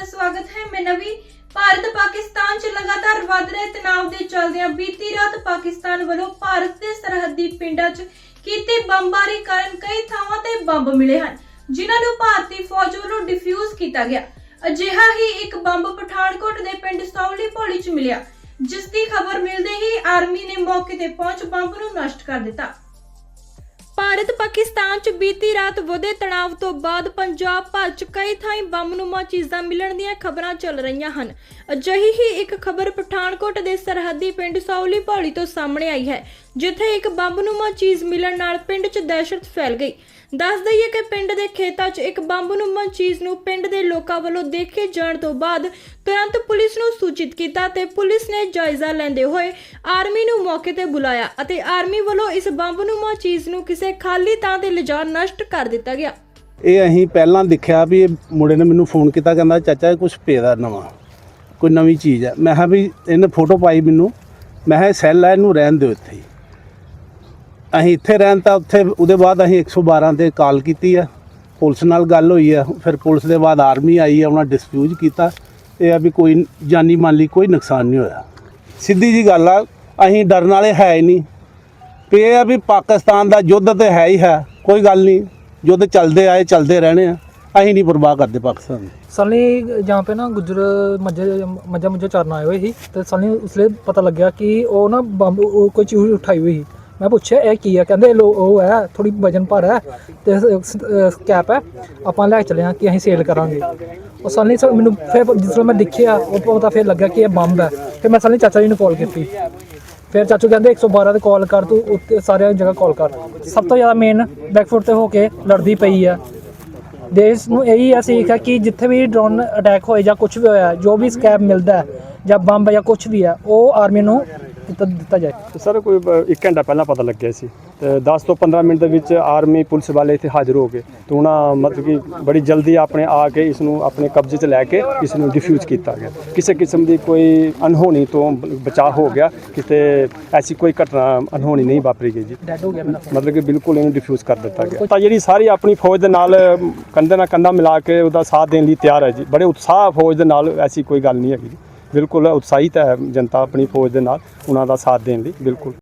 ਹੈ। ਮੈਂ ਨਵੀ ਭਾਰਤ ਪਾਕਿਸਤਾਨ 'ਚ ਲਗਾਤਾਰ ਵੱਧ ਰਹੇ ਤਣਾਅ ਦੇ ਚੱਲਦਿਆਂ ਬੀਤੀ ਰਾਤ ਪਾਕਿਸਤਾਨ ਵੱਲੋਂ ਭਾਰਤ ਦੇ ਸਰਹੱਦੀ ਪਿੰਡਾਂ 'ਚ ਕੀਤੀ ਬੰਬਾਰੀ ਕਾਰਨ ਕਈ ਥਾਵਾਂ ਤੇ ਬੰਬ ਮਿਲੇ ਹਨ, ਜਿਨ੍ਹਾਂ ਨੂੰ ਭਾਰਤੀ ਫੌਜ ਵੱਲੋਂ ਡਿਫਿਊਜ਼ ਕੀਤਾ ਗਿਆ। ਅਜਿਹਾ ਹੀ ਇੱਕ ਬੰਬ ਪਠਾਨਕੋਟ ਦੇ ਪਿੰਡ ਸੌਲੀ ਭੋਲੀ 'ਚ ਮਿਲਿਆ, ਜਿਸ ਦੀ ਖਬਰ ਮਿਲਦੇ ਹੀ ਆਰਮੀ ਨੇ ਮੌਕੇ ਤੇ ਪਹੁੰਚ ਬੰਬ ਨੂੰ ਨਸ਼ਟ ਕਰ ਦਿੱਤਾ। ਭਾਰਤ ਪਾਕਿਸਤਾਨ ਚ ਬੀਤੀ ਰਾਤ ਵਧੇ ਤਣਾਅ ਤੋਂ ਬਾਅਦ ਪੰਜਾਬ ਭਰ ਚ ਕਈ ਥਾਈਂ ਬੰਬਨੁਮਾ ਚੀਜ਼ਾਂ ਮਿਲਣ ਦੀਆਂ ਖਬਰਾਂ ਚੱਲ ਰਹੀਆਂ ਹਨ। ਅਜਿਹੀ ਹੀ ਇੱਕ ਖਬਰ ਪਠਾਨਕੋਟ ਦੇ ਸਰਹੱਦੀ ਪਿੰਡ ਸੌਲੀ ਭੌਲੀ ਤੋਂ ਸਾਹਮਣੇ ਆਈ ਹੈ, ਜਿੱਥੇ ਇੱਕ ਬੰਬਨੁਮਾ ਚੀਜ਼ ਮਿਲਣ ਨਾਲ ਪਿੰਡ 'ਚ ਦਹਿਸ਼ਤ ਫੈਲ ਗਈ। ਦੱਸ ਦਈਏ ਕਿ ਪਿੰਡ ਦੇ ਖੇਤਾਂ 'ਚ ਇੱਕ ਬੰਬਨੁਮਾ ਚੀਜ਼ ਨੂੰ ਪਿੰਡ ਦੇ ਲੋਕਾਂ ਵੱਲੋਂ ਦੇਖੇ ਜਾਣ ਤੋਂ ਬਾਅਦ ਤੁਰੰਤ ਪੁਲਿਸ ਨੂੰ ਸੂਚਿਤ ਕੀਤਾ ਤੇ ਪੁਲਿਸ ਨੇ ਜਾਇਜ਼ਾ ਲੈਂਦੇ ਹੋਏ ਆਰਮੀ ਨੂੰ ਮੌਕੇ ਤੇ ਬੁਲਾਇਆ ਅਤੇ ਆਰਮੀ ਵੱਲੋਂ ਇਸ ਬੰਬਨੁਮਾ ਚੀਜ਼ ਨੂੰ ਕਿਸੇ ਖਾਲੀ ਥਾਂ ਤੇ ਲਿਜਾ ਨਸ਼ਟ ਕਰ ਦਿੱਤਾ ਗਿਆ। ਇਹ ਅਸੀਂ ਪਹਿਲਾਂ ਦੇਖਿਆ ਵੀ ਇਹ ਮੁੰਡੇ ਨੇ ਮੈਨੂੰ ਫੋਨ ਕੀਤਾ, ਕਹਿੰਦਾ, ਚਾਚਾ, ਇਹ ਕੁਝ ਪੇਦਾ ਨਵਾਂ। ਕੋਈ ਨਵੀਂ ਚੀਜ਼ ਹੈ। ਮੈਂ ਕਿਹਾ ਵੀ ਇਹਨੇ ਫੋਟੋ ਪਾਈ ਮੈਨੂੰ। ਮੈਂ ਕਿਹਾ, ਇਹ ਸੈੱਲ ਹੈ, ਇਹਨੂੰ ਰਹਿਣ ਦਿਓ ਇੱਥੇ ਹੀ। ਅਸੀਂ ਇੱਥੇ ਰਹਿਣ ਤਾਂ ਉੱਥੇ ਉਹਦੇ ਬਾਅਦ ਅਸੀਂ 112 ਤੇ ਕਾਲ ਕੀਤੀ ਆ ਪੁਲਿਸ ਨਾਲ ਗੱਲ ਹੋਈ ਆ ਫਿਰ ਪੁਲਿਸ ਦੇ ਬਾਅਦ ਆਰਮੀ ਆਈ ਆ ਉਹਨਾਂ ਡਿਸਪਿਊਟ ਕੀਤਾ ਇਹ ਆ ਵੀ ਕੋਈ ਜਾਨੀ ਮਾਲੀ ਕੋਈ ਨੁਕਸਾਨ ਨਹੀਂ ਹੋਇਆ ਸਿੱਧੀ ਜੀ ਗੱਲ ਆ ਅਸੀਂ ਡਰਨ ਵਾਲੇ ਹੈ ਹੀ ਨਹੀਂ ਵੀ ਇਹ ਆ ਵੀ ਪਾਕਿਸਤਾਨ ਦਾ ਯੁੱਧ ਤੇ ਹੈ ਹੀ ਹੈ ਕੋਈ ਗੱਲ ਨਹੀਂ ਯੁੱਧ ਚੱਲਦੇ ਆਏ ਚੱਲਦੇ ਰਹਿਣੇ ਆ ਅਸੀਂ ਨਹੀਂ ਪਰਵਾਹ ਕਰਦੇ ਪਾਕਿਸਤਾਨ ਦੀ सनी जहाँ पे ना गुजर मज्जा मज्जा मुझे चारन आए हुए ही तो सनी उसले पता लग गया कि वो ना बंब वो कोई चीज़ उठाई हुई ही ਮੈਂ ਪੁੱਛਿਆ, ਇਹ ਕੀ ਹੈ ਕਹਿੰਦੇ ਲੋ ਉਹ ਹੈ ਥੋੜੀ ਵਜਨ ਭਰ ਹੈ ਤੇ ਕੈਪ ਹੈ। ਆਪਾਂ ਲੈ ਕੇ ਚੱਲੇ ਕਿ ਅਸੀਂ ਸੇਲ ਕਰਾਂਗੇ। ਉਹ ਸਨੀ ਸਰ ਮੈਨੂੰ ਫਿਰ ਜਿਸ ਵੇਲੇ ਮੈਂ ਦੇਖਿਆ, ਉਹ ਪਤਾ ਫਿਰ ਲੱਗਿਆ ਕਿ ਇਹ ਬੰਬ ਹੈ। ਫਿਰ ਮੈਂ ਸਨੀ ਚਾਚਾ ਜੀ ਨੂੰ ਕਾਲ ਕੀਤੀ। ਫਿਰ ਚਾਚੂ ਕਹਿੰਦੇ 112 ਤੇ ਕਾਲ ਕਰ ਤੂੰ ਉੱਤੇ ਸਾਰਿਆਂ ਜਗ੍ਹਾ ਕਾਲ ਕਰ। ਸਭ ਤੋਂ ਜ਼ਿਆਦਾ ਮੇਨ ਬੈਕਫੁੱਟ ਤੇ ਹੋ ਕੇ ਲੜਦੀ ਪਈ ਆ ਦੇਸ਼ ਨੂੰ ਇਹੀ ਆ ਸਿੱਖ ਹੈ ਕਿ ਜਿੱਥੇ ਵੀ ਡਰੋਨ ਅਟੈਕ ਹੋਏ ਜਾਂ ਕੁਝ ਵੀ ਹੋਇਆ, ਜੋ ਵੀ ਸਕੈਬ ਮਿਲਦਾ ਜਾਂ ਬੰਬ ਜਾਂ ਕੁਝ ਵੀ ਹੈ, ਉਹ ਆਰਮੀ ਨੂੰ ਦਿੱਤਾ ਦਿੱਤਾ ਜਾਏ। ਤੇ ਸਰ ਕੋਈ ਇੱਕ ਘੰਟਾ ਪਹਿਲਾਂ ਪਤਾ ਲੱਗਿਆ ਸੀ। ਤੇ 10 ਤੋਂ 15 ਮਿੰਟ ਦੇ ਵਿੱਚ ਆਰਮੀ ਪੁਲਿਸ ਵਾਲੇ ਇੱਥੇ ਹਾਜ਼ਰ ਹੋ ਗਏ। ਤੇ ਉਹਨਾਂ ਮਤਲਬ ਕਿ ਬੜੀ ਜਲਦੀ ਆਪਣੇ ਆ ਕੇ ਇਸ ਨੂੰ ਆਪਣੇ ਕਬਜ਼ੇ 'ਚ ਲੈ ਕੇ ਇਸ ਨੂੰ ਡਿਫਿਊਜ਼ ਕੀਤਾ ਗਿਆ। ਕਿਸੇ ਕਿਸਮ ਦੀ ਕੋਈ ਅਨਹੋਣੀ ਤੋਂ ਬਚਾਅ ਹੋ ਗਿਆ। ਕਿਤੇ ਐਸੀ ਕੋਈ ਘਟਨਾ ਅਨਹੋਣੀ ਨਹੀਂ ਵਾਪਰੀ ਗਈ ਜੀ। ਡੈਡ ਹੋ ਗਿਆ ਮੇਰਾ ਮਤਲਬ ਕਿ ਬਿਲਕੁਲ ਇਹਨੂੰ ਡਿਫਿਊਜ਼ ਕਰ ਦਿੱਤਾ ਗਿਆ। ਤਾਂ ਜਿਹੜੀ ਸਾਰੀ ਆਪਣੀ ਫੌਜ ਦੇ ਨਾਲ ਕੰਧੇ ਨਾਲ ਕੰਧਾ ਮਿਲਾ ਕੇ ਉਹਦਾ ਸਾਥ ਦੇਣ ਲਈ ਤਿਆਰ ਹੈ ਜੀ। ਬੜੇ ਉਤਸ਼ਾਹ ਫੌਜ ਦੇ ਨਾਲ ਐਸੀ ਕੋਈ ਗੱਲ ਨਹੀਂ ਹੈਗੀ। ਬਿਲਕੁਲ ਉਤਸ਼ਾਹਿਤ ਹੈ ਜਨਤਾ ਆਪਣੀ ਫੌਜ ਦੇ ਨਾਲ ਉਹਨਾਂ ਦਾ ਸਾਥ ਦੇਣ ਲਈ ਬਿਲਕੁਲ।